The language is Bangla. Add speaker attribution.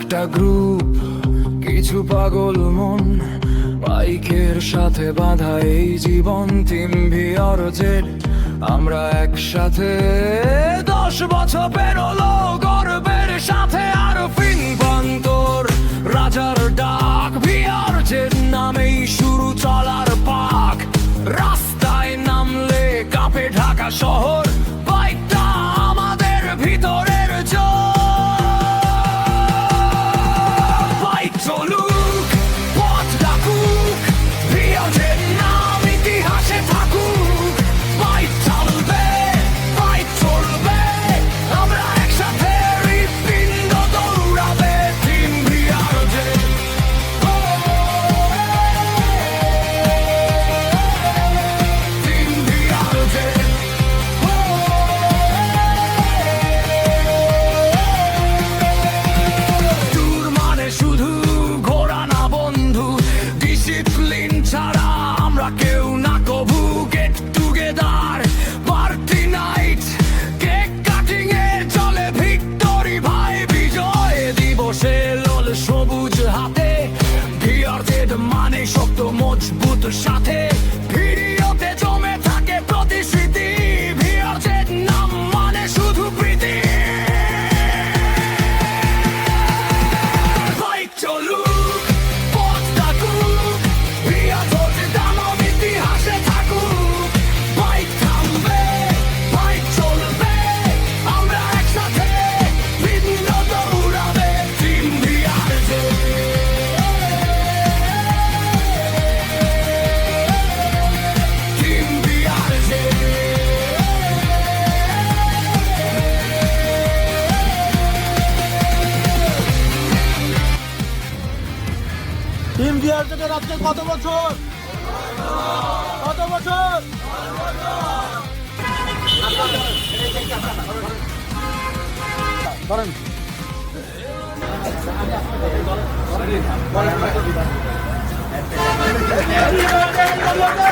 Speaker 1: একটা গ্রুপ কিছু পাগল মন, বাইকের সাথে বাঁধা এই জীবন টিম ভিআর জেড আমরা একসাথে দশ বছর পেরোলো, গর্বের সাথে আর ফিন বান্তর রাজার ডাক ভিআর জেড নামেই শুরু চলার পাক। রাস্তায় নামলে কাপে ঢাকা শহর সাথে
Speaker 2: গিয়ার থেকে রাত্রে কত বছর? কত বছর? ধরেন। Happy